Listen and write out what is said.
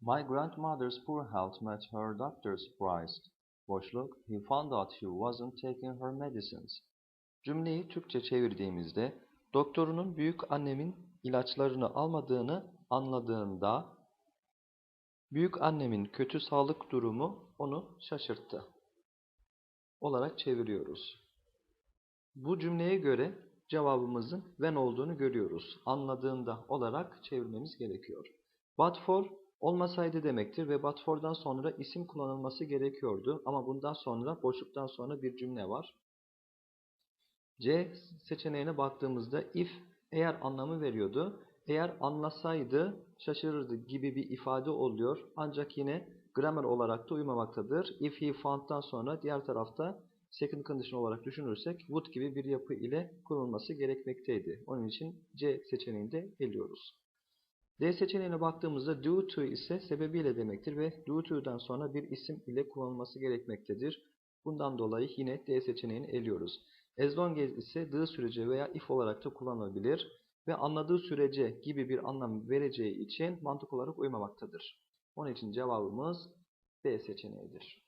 My grandmother's poor health made her doctor surprised. Boşluk, he found out she wasn't taking her medicines. Cümleyi Türkçe çevirdiğimizde doktorunun büyük annemin ilaçlarını almadığını anladığında büyük annemin kötü sağlık durumu onu şaşırttı olarak çeviriyoruz. Bu cümleye göre cevabımızın when olduğunu görüyoruz. Anladığında olarak çevirmemiz gerekiyor. But for olmasaydı demektir ve but for'dan sonra isim kullanılması gerekiyordu. Ama bundan sonra boşluktan sonra bir cümle var. C seçeneğine baktığımızda if eğer anlamı veriyordu. Eğer anlasaydı şaşırırdı gibi bir ifade oluyor. Ancak yine grammar olarak da uymamaktadır. If he found'dan sonra diğer tarafta second condition olarak düşünürsek would gibi bir yapı ile kullanılması gerekmekteydi. Onun için C seçeneğinde eliyoruz. D seçeneğine baktığımızda due to ise sebebiyle demektir ve due to'dan sonra bir isim ile kullanılması gerekmektedir. Bundan dolayı yine D seçeneğini eliyoruz. As long as ise the sürece veya if olarak da kullanılabilir ve anladığı sürece gibi bir anlam vereceği için mantık olarak uymamaktadır. Onun için cevabımız B seçeneğidir.